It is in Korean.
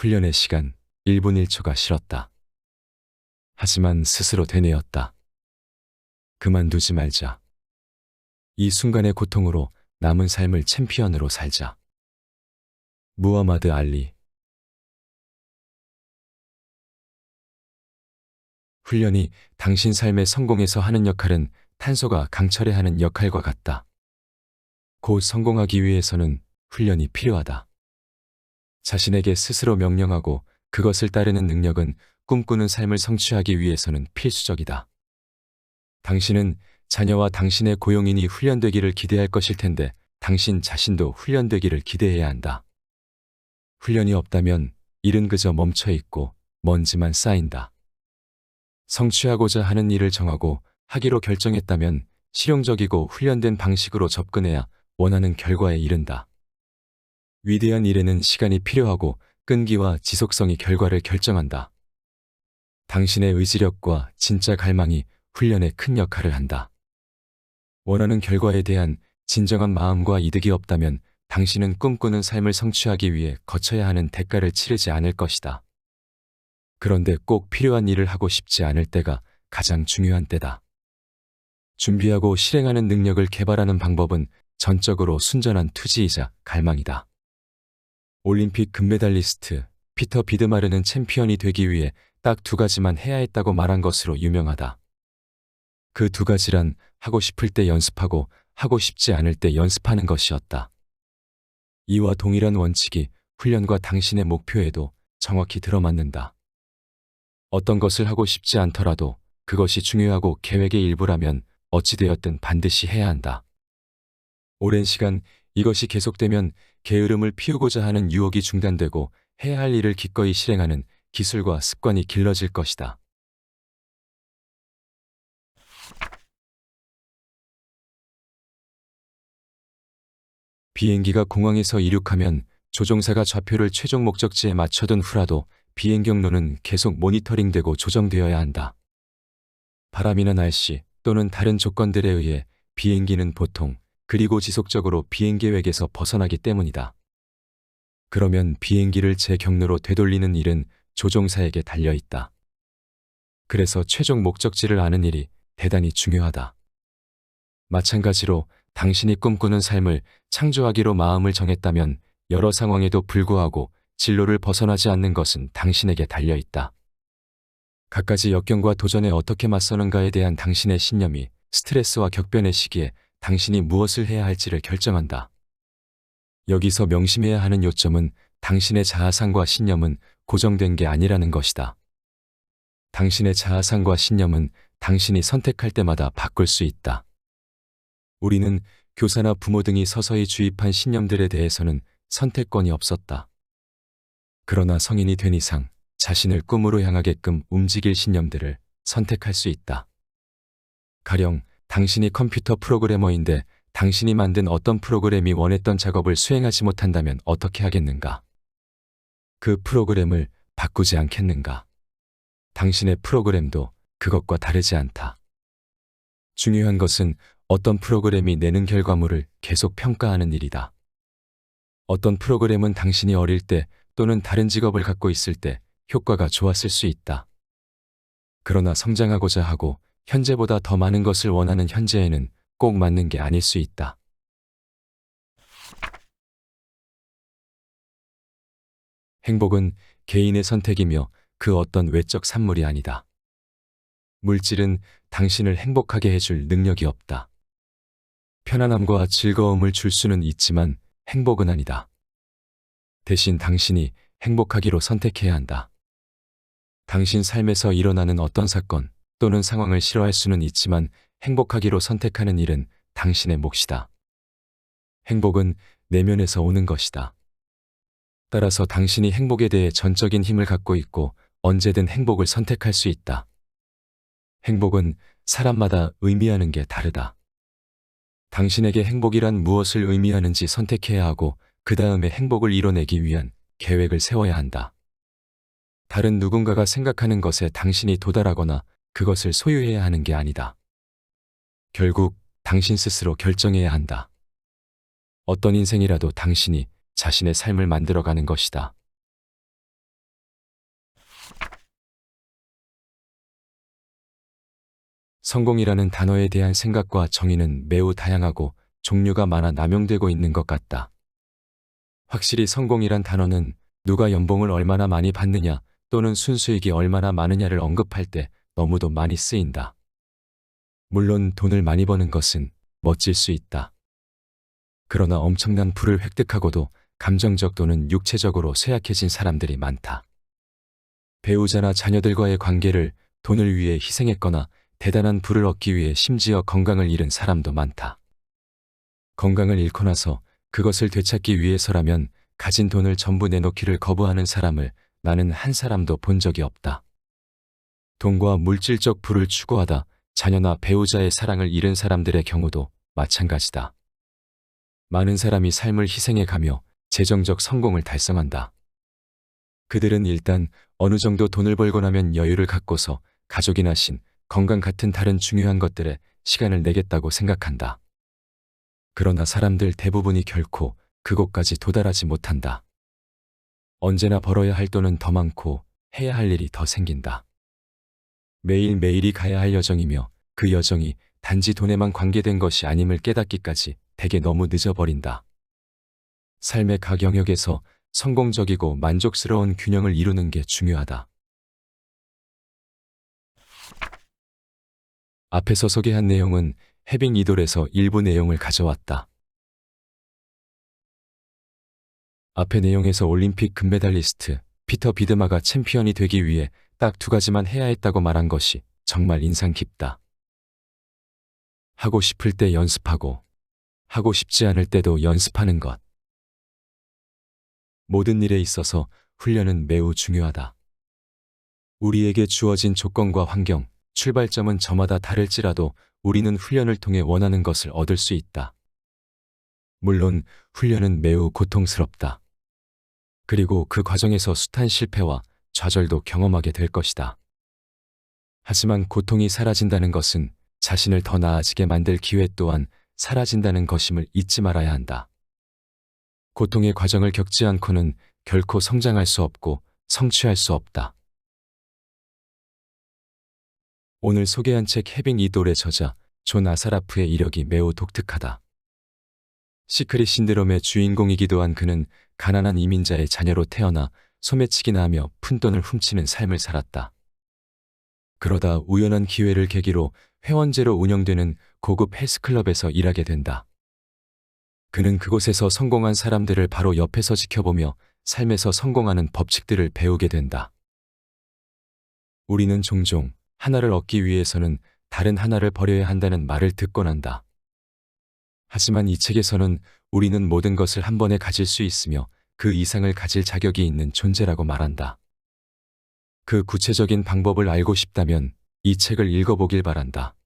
훈련의 시간 1분 1초가 싫었다. 하지만 스스로 되뇌었다. 그만두지 말자. 이 순간의 고통으로 남은 삶을 챔피언으로 살자. 무하마드 알리 훈련이 당신 삶의 성공에서 하는 역할은 탄소가 강철에 하는 역할과 같다. 곧 성공하기 위해서는 훈련이 필요하다. 자신에게 스스로 명령하고 그것을 따르는 능력은 꿈꾸는 삶을 성취하기 위해서는 필수적이다. 당신은 자녀와 당신의 고용인이 훈련되기를 기대할 것일 텐데 당신 자신도 훈련되기를 기대해야 한다. 훈련이 없다면 일은 그저 멈춰 있고 먼지만 쌓인다. 성취하고자 하는 일을 정하고 하기로 결정했다면 실용적이고 훈련된 방식으로 접근해야 원하는 결과에 이른다. 위대한 일에는 시간이 필요하고 끈기와 지속성이 결과를 결정한다. 당신의 의지력과 진짜 갈망이 훈련에 큰 역할을 한다. 원하는 결과에 대한 진정한 마음과 이득이 없다면 당신은 꿈꾸는 삶을 성취하기 위해 거쳐야 하는 대가를 치르지 않을 것이다. 그런데 꼭 필요한 일을 하고 싶지 않을 때가 가장 중요한 때다. 준비하고 실행하는 능력을 개발하는 방법은 전적으로 순전한 투지이자 갈망이다. 올림픽 금메달리스트 피터 비드마르는 챔피언이 되기 위해 딱 두 가지만 해야 했다고 말한 것으로 유명하다. 그 두 가지란 하고 싶을 때 연습하고 하고 싶지 않을 때 연습하는 것이었다. 이와 동일한 원칙이 훈련과 당신의 목표에도 정확히 들어맞는다. 어떤 것을 하고 싶지 않더라도 그것이 중요하고 계획의 일부라면 어찌되었든 반드시 해야 한다. 오랜 시간 이것이 계속되면 게으름을 피우고자 하는 유혹이 중단되고 해야 할 일을 기꺼이 실행하는 기술과 습관이 길러질 것이다. 비행기가 공항에서 이륙하면 조종사가 좌표를 최종 목적지에 맞춰둔 후라도 비행 경로는 계속 모니터링되고 조정되어야 한다. 바람이나 날씨 또는 다른 조건들에 의해 비행기는 보통 그리고 지속적으로 비행 계획에서 벗어나기 때문이다. 그러면 비행기를 제 경로로 되돌리는 일은 조종사에게 달려 있다. 그래서 최종 목적지를 아는 일이 대단히 중요하다. 마찬가지로 당신이 꿈꾸는 삶을 창조하기로 마음을 정했다면 여러 상황에도 불구하고 진로를 벗어나지 않는 것은 당신에게 달려 있다. 갖가지 역경과 도전에 어떻게 맞서는가에 대한 당신의 신념이 스트레스와 격변의 시기에 당신이 무엇을 해야 할지를 결정한다. 여기서 명심해야 하는 요점은 당신의 자아상과 신념은 고정된 게 아니라는 것이다. 당신의 자아상과 신념은 당신이 선택할 때마다 바꿀 수 있다. 우리는 교사나 부모 등이 서서히 주입한 신념들에 대해서는 선택권이 없었다. 그러나 성인이 된 이상 자신을 꿈으로 향하게끔 움직일 신념들을 선택할 수 있다. 가령 당신이 컴퓨터 프로그래머인데 당신이 만든 어떤 프로그램이 원했던 작업을 수행하지 못한다면 어떻게 하겠는가? 그 프로그램을 바꾸지 않겠는가? 당신의 프로그램도 그것과 다르지 않다. 중요한 것은 어떤 프로그램이 내는 결과물을 계속 평가하는 일이다. 어떤 프로그램은 당신이 어릴 때 또는 다른 직업을 갖고 있을 때 효과가 좋았을 수 있다. 그러나 성장하고자 하고 현재보다 더 많은 것을 원하는 현재에는 꼭 맞는 게 아닐 수 있다. 행복은 개인의 선택이며 그 어떤 외적 산물이 아니다. 물질은 당신을 행복하게 해줄 능력이 없다. 편안함과 즐거움을 줄 수는 있지만 행복은 아니다. 대신 당신이 행복하기로 선택해야 한다. 당신 삶에서 일어나는 어떤 사건 또는 상황을 싫어할 수는 있지만 행복하기로 선택하는 일은 당신의 몫이다. 행복은 내면에서 오는 것이다. 따라서 당신이 행복에 대해 전적인 힘을 갖고 있고 언제든 행복을 선택할 수 있다. 행복은 사람마다 의미하는 게 다르다. 당신에게 행복이란 무엇을 의미하는지 선택해야 하고 그 다음에 행복을 이뤄내기 위한 계획을 세워야 한다. 다른 누군가가 생각하는 것에 당신이 도달하거나 그것을 소유해야 하는 게 아니다. 결국 당신 스스로 결정해야 한다. 어떤 인생이라도 당신이 자신의 삶을 만들어가는 것이다. 성공이라는 단어에 대한 생각과 정의는 매우 다양하고 종류가 많아 남용되고 있는 것 같다. 확실히 성공이란 단어는 누가 연봉을 얼마나 많이 받느냐 또는 순수익이 얼마나 많으냐를 언급할 때 너무도 많이 쓰인다. 물론 돈을 많이 버는 것은 멋질 수 있다. 그러나 엄청난 부를 획득하고도 감정적 또는 육체적으로 쇠약해진 사람들이 많다. 배우자나 자녀들과의 관계를 돈을 위해 희생했거나 대단한 부를 얻기 위해 심지어 건강을 잃은 사람도 많다. 건강을 잃고 나서 그것을 되찾기 위해서라면 가진 돈을 전부 내놓기를 거부하는 사람을 나는 한 사람도 본 적이 없다. 돈과 물질적 부를 추구하다 자녀나 배우자의 사랑을 잃은 사람들의 경우도 마찬가지다. 많은 사람이 삶을 희생해 가며 재정적 성공을 달성한다. 그들은 일단 어느 정도 돈을 벌고 나면 여유를 갖고서 가족이나 신, 건강 같은 다른 중요한 것들에 시간을 내겠다고 생각한다. 그러나 사람들 대부분이 결코 그곳까지 도달하지 못한다. 언제나 벌어야 할 돈은 더 많고 해야 할 일이 더 생긴다. 매일매일이 가야 할 여정이며 그 여정이 단지 돈에만 관계된 것이 아님을 깨닫기까지 대개 너무 늦어버린다. 삶의 각 영역에서 성공적이고 만족스러운 균형을 이루는 게 중요하다. 앞에서 소개한 내용은 해빙 이돌에서 일부 내용을 가져왔다. 앞의 내용에서 올림픽 금메달리스트 피터 비드마가 챔피언이 되기 위해 딱 두 가지만 해야 했다고 말한 것이 정말 인상 깊다. 하고 싶을 때 연습하고 하고 싶지 않을 때도 연습하는 것. 모든 일에 있어서 훈련은 매우 중요하다. 우리에게 주어진 조건과 환경, 출발점은 저마다 다를지라도 우리는 훈련을 통해 원하는 것을 얻을 수 있다. 물론 훈련은 매우 고통스럽다. 그리고 그 과정에서 숱한 실패와 좌절도 경험하게 될 것이다. 하지만 고통이 사라진다는 것은 자신을 더 나아지게 만들 기회 또한 사라진다는 것임을 잊지 말아야 한다. 고통의 과정을 겪지 않고는 결코 성장할 수 없고 성취할 수 없다. 오늘 소개한 책 해빙 이돌의 저자 존 아사라프의 이력이 매우 독특하다. 시크릿 신드롬의 주인공이기도 한 그는 가난한 이민자의 자녀로 태어나 소매치기나 하며 푼돈을 훔치는 삶을 살았다. 그러다 우연한 기회를 계기로 회원제로 운영되는 고급 헬스클럽에서 일하게 된다. 그는 그곳에서 성공한 사람들을 바로 옆에서 지켜보며 삶에서 성공하는 법칙들을 배우게 된다. 우리는 종종 하나를 얻기 위해서는 다른 하나를 버려야 한다는 말을 듣곤 한다. 하지만 이 책에서는 우리는 모든 것을 한 번에 가질 수 있으며 그 이상을 가질 자격이 있는 존재라고 말한다. 그 구체적인 방법을 알고 싶다면 이 책을 읽어보길 바란다.